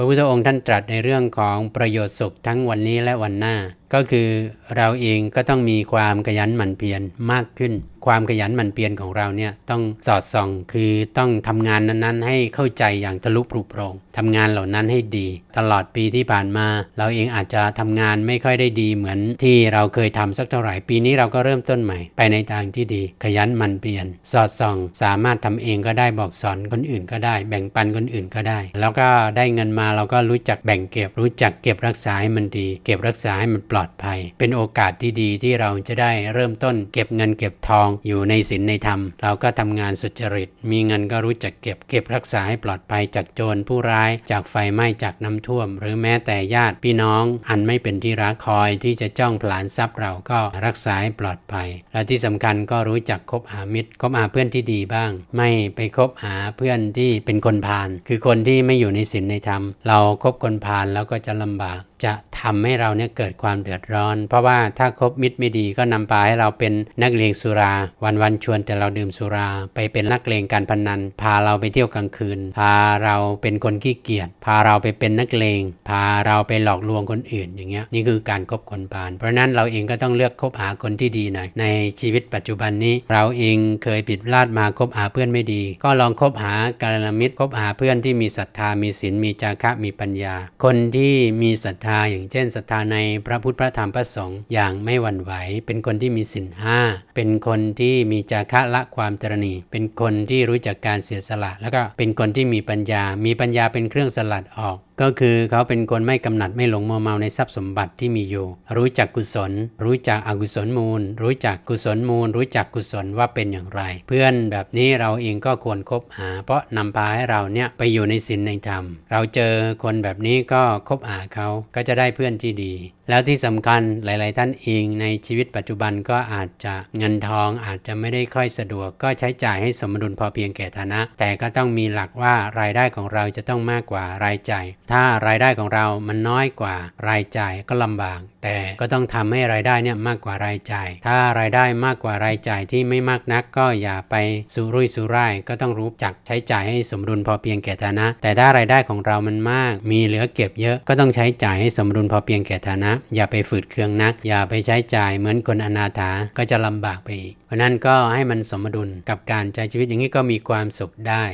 พระพุทธองค์ท่านตรัสในเรื่องของประโยชน์สุขทั้งวันนี้และวันหน้า ก็คือเราเองก็ต้องมีความขยันหมั่นเพียรมากขึ้น ความขยันหมั่นเพียรของเราเนี่ยต้องสอดส่องคือต้องทำงานนั้นๆ ให้เข้าใจอย่างทะลุปรุโปรงทำงานเหล่านั้นให้ดี ตลอดปีที่ผ่านมา เราเองอาจจะทำงานไม่ค่อยได้ดีเหมือนที่เราเคยทำสักเท่าไหร่ ปีนี้เราก็เริ่มต้นใหม่ ไปในทางที่ดี ขยันหมั่นเพียรสอดส่อง สามารถทำเองก็ได้บอกสอนคนอื่นก็ได้ แบ่งปันคนอื่นก็ได้ แล้วก็ได้เงินมาเราก็รู้จักแบ่งเก็บ รู้จักเก็บรักษาให้มันดี เก็บรักษาให้มันปลอดภัย เป็นโอกาสที่ดีที่เราจะได้เริ่มต้นเก็บเงินเก็บทองอยู่ในศีลในธรรม เราก็ทำงานสุจริต มีเงินก็รู้จักเก็บเก็บรักษาให้ปลอดภัยจากโจรผู้ร้าย จากไฟไหม้จากน้ำท่วม หรือแม้แต่ญาติพี่น้อง อันไม่เป็นที่รักคอยที่จะจ้องผลานทรัพย์เราก็รักษาให้ปลอดภัย และที่สำคัญก็รู้จักคบหามิตรคบหาเพื่อนที่ดีบ้าง ไม่ไปคบหาเพื่อนที่เป็นคนพาลคือคนที่ไม่อยู่ในศีลในธรรม เราคบคนพาลแล้วก็จะลำบากจะ ทำให้เราเนี่ยเกิดความเดือดร้อน เพราะว่าถ้าคบมิตรไม่ดีก็นำพาให้เราเป็นนักเลงสุรา วันๆชวนแต่เราดื่มสุรา ไปเป็นนักเลงการพนัน พาเราไปเที่ยวกลางคืน พาเราเป็นคนขี้เกียจพาเราไปเป็นนักเลง พาเราไปหลอกลวงคนอื่นอย่างเงี้ยนี่คือการคบคนพาลเพราะฉะนั้นเราเองก็ต้องเลือกคบหาคนที่ดีหน่อยในชีวิตปัจจุบันนี้ เราเองเคยผิดพลาดมาคบหาเพื่อนไม่ดี ก็ลองคบหาการณมิตรคบหาเพื่อนที่มีศรัทธามีศีลมีจาคะมีปัญญา คนที่มีศรัทธาอย่างเช่นศรัทธาในพระพุทธพระธรรมพระสงฆ์อย่างไม่หวั่นไหว เป็นคนที่มีศีลห้าเป็นคนที่มีจาคะละความตรณี เป็นคนที่รู้จักการเสียสละ แล้วก็เป็นคนที่มีปัญญา มีปัญญาเป็นเครื่องสลัดออก ก็คือเขาเป็นคนไม่กำหนัดไม่หลงมัวเมาในทรัพย์สมบัติที่มีอยู่ รู้จักกุศล รู้จักอกุศลมูล รู้จักกุศลมูล รู้จักกุศลว่าเป็นอย่างไร เพื่อนแบบนี้เราเองก็ควรคบหา เพราะนำพาให้เราเนี่ยไปอยู่ในศีลในธรรม เราเจอคนแบบนี้ก็คบหาเขาก็จะได้เพื่อนที่ดี แล้วที่สำคัญหลาย ๆ ท่านเองในชีวิตปัจจุบันก็อาจจะเงินทองอาจจะไม่ได้ค่อยสะดวก ก็ใช้จ่ายให้สมดุลพอเพียงแก่ฐานะ แต่ก็ต้องมีหลักว่ารายได้ของเราจะต้องมากกว่ารายจ่ายถ้ารายได้ของเรามันน้อยกว่ารายจ่ายก็ลำบาก แต่ก็ต้องทำให้รายได้เนี่ยมากกว่ารายจ่าย ถ้ารายได้มากกว่ารายจ่ายที่ไม่มากนัก ก็อย่าไปสุรุ่ยสุร่ายก็ต้องรู้จักใช้จ่ายให้สมดุลพอเพียงแก่ฐานะ แต่ถ้ารายได้ของเรามันมาก มีเหลือเก็บเยอะก็ต้องใช้จ่ายให้สมดุลพอเพียงแก่ฐานะ อย่าไปฝืดเคืองนัก อย่าไปใช้จ่ายเหมือนคนอนาถาก็จะลำบากไปอีกเพราะนั้นก็ให้มันสมดุลกับการใช้ชีวิตอย่างนี้ก็มีความสุขได้